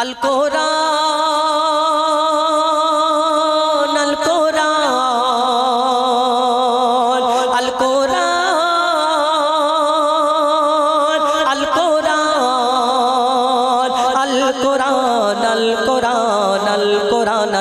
আল কোরআন।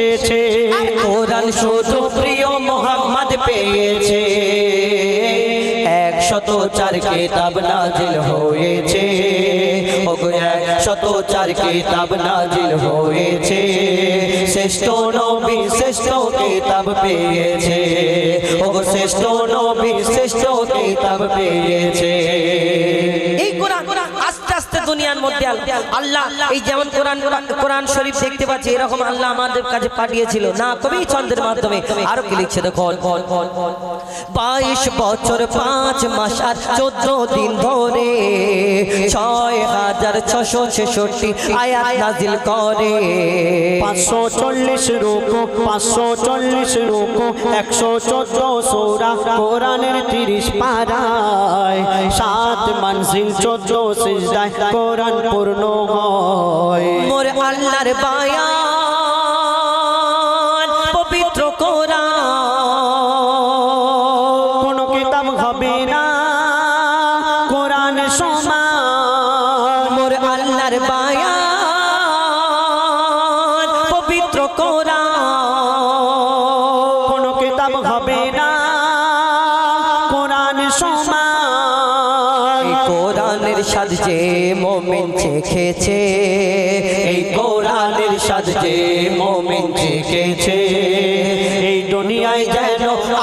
এসেছে। কোরআন শুধু প্রিয় মোহাম্মদ পেয়েছে। একশত চার কিতাব নাজিল হয়েছে। একশত চার কিতাব নাজিল হয়েছে। শ্রেষ্ঠ নবী শ্রেষ্ঠ কিতাব পেয়েছে। ওগো, শ্রেষ্ঠ নবী শ্রেষ্ঠ কিতাব পেয়েছে। দুনিয়ার মধ্যে আল্লাহ, এই যেমন কোরআন কোরআন শরীফ দেখতে পাচ্ছি, এরকম আল্লাহ আমাদের কাছে পাঠিয়েছিল। না, কবি চন্দ্রের মাধ্যমে। আরও কি লিখছে দেখো বাইশ বছর পাঁচ মাস আর চোদ্দ দিন ধরে ছয় হাজার ছশো ছেষট্টি আয়াত নাজিল করে। পাঁচশো চল্লিশ রুকু পাঁচশো চল্লিশ রুকু একশো চোদ্দ সোরা কোরআনের তিরিশ পারায়। সাত মানসিল চোদ্দ সিজদায় কোরআন পূর্ণ হয়। মোর আল্লাহর বায়ান যে মোমেন চেখেছে। এই কোরআনের সাজ যে মোমেন চেখেছে। এই দুনিয়ায় যেন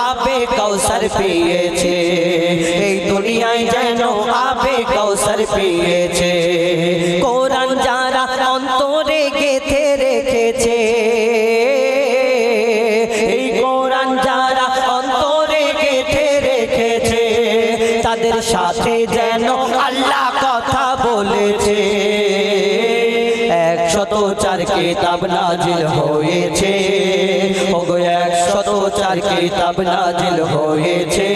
আপে কৌসর পেয়েছে। এই দুনিয়ায় যেন আপে কৌসর পেয়েছে। তাদের সাথে যেন আল্লাহ কথা বলেছে। একশত চার কিতাব নাজিল হয়েছে। একশত চার কিতাব নাজিল হয়েছে।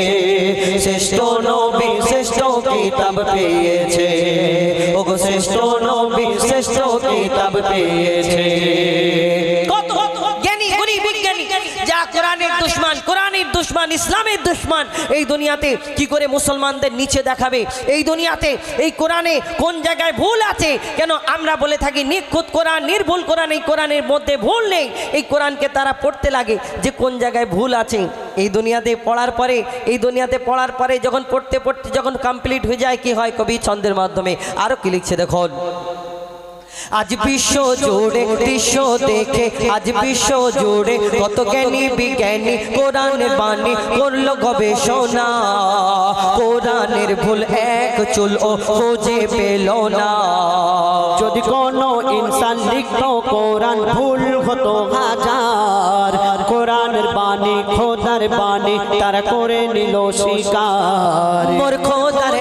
শ্রেষ্ঠ নবী শ্রেষ্ঠ কিতাব পেয়েছে। ওগো, শ্রেষ্ঠ নবী শ্রেষ্ঠ কিতাব পেয়েছে। কত জ্ঞানী বিজ্ঞানী, যা কোরআনের দুশ্মন কোরআনের দুশ্মন, ইসলামের দুশ্মন। এই দুনিয়াতে কি করে মুসলমানদের নিচে দেখাবে? এই দুনিয়াতে, এই কোরআনে কোন জায়গায় ভুল আছে? কেন আমরা বলে থাকি, নিখুঁত কোরআন, নির্ভুল কোরআন, এই কোরআনের মধ্যে ভুল নেই। এই কোরআনকে তারা পড়তে লাগে যে কোন জায়গায় ভুল আছে। এই দুনিয়াতে পড়ার পরে, এই দুনিয়াতে পড়ার পরে যখন পড়তে পড়তে যখন কমপ্লিট হয়ে যায়, কি হয়? কবি ছন্দের মাধ্যমে। আরও কি লিখছে দেখুন। আজ বিশ্ব জুড়ে দৃশ্য দেখে আজ বিশ্ব জুড়ে কত জ্ঞানী বিজ্ঞানী কোরআনের বাণী করল গবেষণা। কোরআনের ভুল এক চুল ও খুঁজে পেল না। যদি কোনো ইনসান লিখত কোরআন ভুল হতো হাজার। কোরআনের বাণী খোদার বাণী তারা করে নিল শিকার মোর খোদার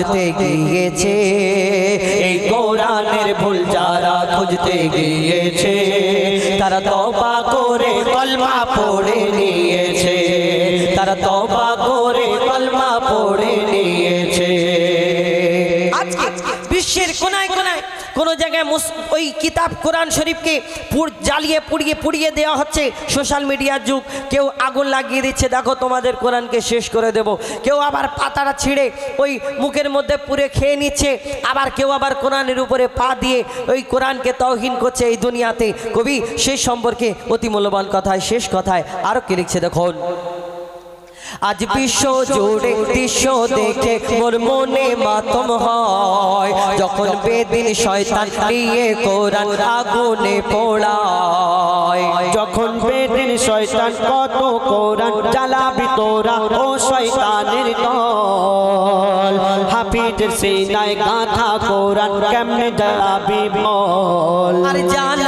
খুঁজতে গিয়েছে। এই কোরআনের ভুল যারা খুঁজতে গিয়েছে, তারা তবা করে কলমা পড়ে নিয়েছে। তারা তবা করে কলমা পড়ে নিয়েছে। আজকে বিশ্বের কোনায় কোনায় কোনো জায়গায় মুস- ওই কিতাব কোরআন শরীফকে জ্বালিয়ে পুড়িয়ে পুড়িয়ে দেওয়া হচ্ছে সোশ্যাল মিডিয়ার যুগ। কেউ আগুন লাগিয়ে দিচ্ছে, দেখো, তোমাদের কোরআনকে শেষ করে দেব। কেউ আবার পাতাটা ছিঁড়ে ওই মুখের মধ্যে পুরে খেয়ে নিচ্ছে। আবার কেউ আবার কোরআনের উপরে পা দিয়ে ওই কোরআনকে তহহিন করছে এই দুনিয়াতে। কবি সেই সম্পর্কে অতি মূল্যবান কথায়, শেষ কথায় আরও কি লিখছে দেখুন। আজ বিশ্ব জুড়ে দৃশ্য দেখে মোর মনে মাতম হয়। যখন বেদিন শয়তান নিয়ে কোরআন আগুনে পোড়ায়। যখন বেদিন শয়তান কত কোরআন জ্বালাবি তোরা ও শয়তানের দল। হাফিজের সিনায় গাঁথা কোরআন কেমনে জ্বালাবি বল। আর জ্বালাও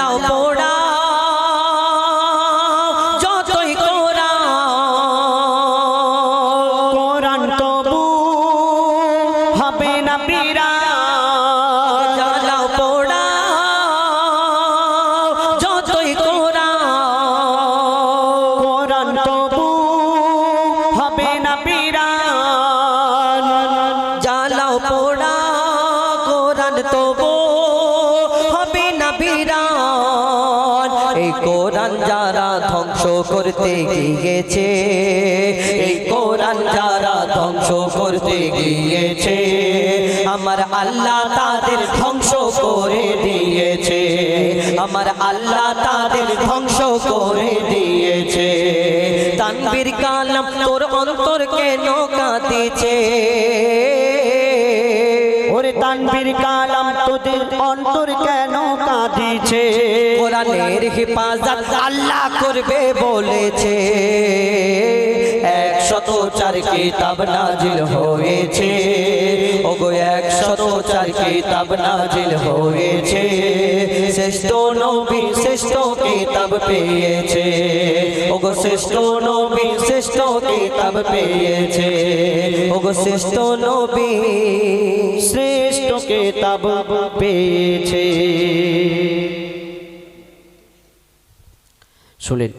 কোরআন যারা ধ্বংস করতে গিয়েছে, এই কোরআন যারা ধ্বংস করতে গিয়েছে, আমার আল্লাহ তাদের ধ্বংস করে দিয়েছে, আমার আল্লাহ তাদের ধ্বংস করে দিয়েছে। তানবীর কালাম তোর অন্তর কেন কাঁদিছে তানবীর কালাম তোদের অন্তর কেন কাঁদিছে? কোরআনের হেফাজত আল্লাহ করবে বলেছে। একশত চার কিতাব নাজিল হয়েছে। ওগো, একশত চার কিতাব নাজিল হয়েছে। শ্রেষ্ঠ নবী শ্রেষ্ঠ কিতাব পেয়েছে। ওগো, শ্রেষ্ঠ নবী শ্রেষ্ঠ কিতাব পেয়েছে। ওগো, শ্রেষ্ঠ নবী শ্রেষ্ঠ কেতাব পেয়েছে? শুনেন।